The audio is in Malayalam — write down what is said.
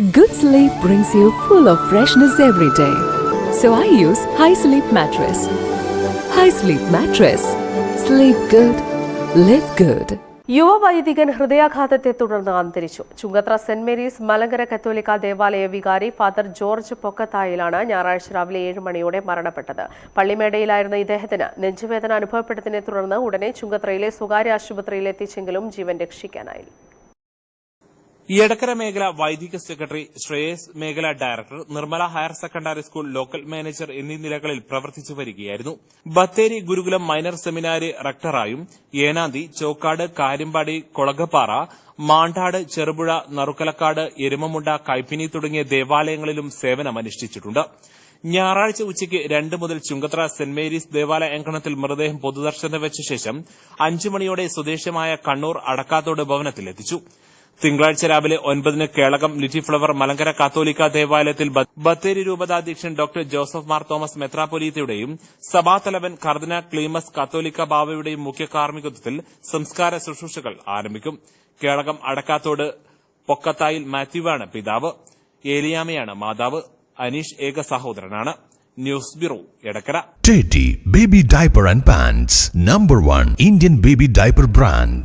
Good sleep brings you full of freshness every day. So I use High Sleep Mattress. High Sleep Mattress. Sleep good. Live good. യുവവൈദികൻ ഹൃദയാഘാതത്തെ തുടർന്ന് അന്തരിച്ചു ചുങ്കത്ര സെന്റ് മേരീസ് മലങ്കര കത്തോലിക്ക ദേവാലയ വികാരി ഫാദർ ജോർജ് പൊക്കത്തായിലാണ് ഞായറാഴ്ച രാവിലെ ഏഴ് മണിയോടെ മരണപ്പെട്ടത് പള്ളിമേടയിലായിരുന്ന ഇദ്ദേഹത്തിന് നെഞ്ചുവേദന അനുഭവപ്പെട്ടതിനെ തുടർന്ന് ഉടനെ ചുങ്കത്രയിലെ സ്വകാര്യ ആശുപത്രിയിൽ എത്തിച്ചെങ്കിലും ജീവൻ രക്ഷിക്കാനായില്ല എടക്കര മേഖല വൈദിക സെക്രട്ടറി ശ്രേയസ് മേഖല director Nirmala higher secondary school local manager എന്നീ നിലകളിൽ പ്രവർത്തിച്ചു വരികയായിരുന്നു. ബത്തേരി ഗുരുകുലം മൈനർ സെമിനാരി റക്ടറായും ഏനാന്തി ചോക്കാട് കാര്യമ്പാടി കൊളകപ്പാറ മാണ്ടാട് ചെറുപുഴ നറുക്കലക്കാട് എരുമമുണ്ട കൈപ്പിനി തുടങ്ങിയ ദേവാലയങ്ങളിലും സേവനമനുഷ്ഠിച്ചിട്ടുണ്ട്. ഞായറാഴ്ച ഉച്ചയ്ക്ക് രണ്ട് മുതൽ ചുങ്കത്ര സെന്റ് മേരീസ് ദേവാലയ അങ്കണത്തിൽ മൃതദേഹം പൊതുദർശനം വെച്ച ശേഷം അഞ്ചു മണിയോടെ സ്വദേശമായ കണ്ണൂർ അടക്കാത്തോട് ഭവനത്തിലെത്തിച്ചു. തിങ്കളാഴ്ച രാവിലെ ഒൻപതിന് കേളകം ലിറ്റി ഫ്ലവർ മലങ്കര കാത്തോലിക്ക ദേവാലയത്തിൽ ബത്തേരി രൂപതാധ്യക്ഷൻ ഡോക്ടർ ജോസഫ് മാർ തോമസ് മെത്രാപ്പൊലീത്തയുടെയും സഭാതലവൻ കർദിന ക്ലീമസ് കാത്തോലിക്ക ബാവയുടെയും മുഖ്യ കാർമ്മികത്വത്തിൽ സംസ്കാര ശുശ്രൂഷകൾ ആരംഭിക്കും. കേളകം അടക്കാത്തോട് പൊക്കത്തായിൽ മാത്യുവാണ് പിതാവ്. ഏലിയാമയാണ് മാതാവ്. അനീഷ് ഏക സഹോദരനാണ്. News bureau Edakkara. Teddy baby diaper and pants number one Indian baby diaper brand.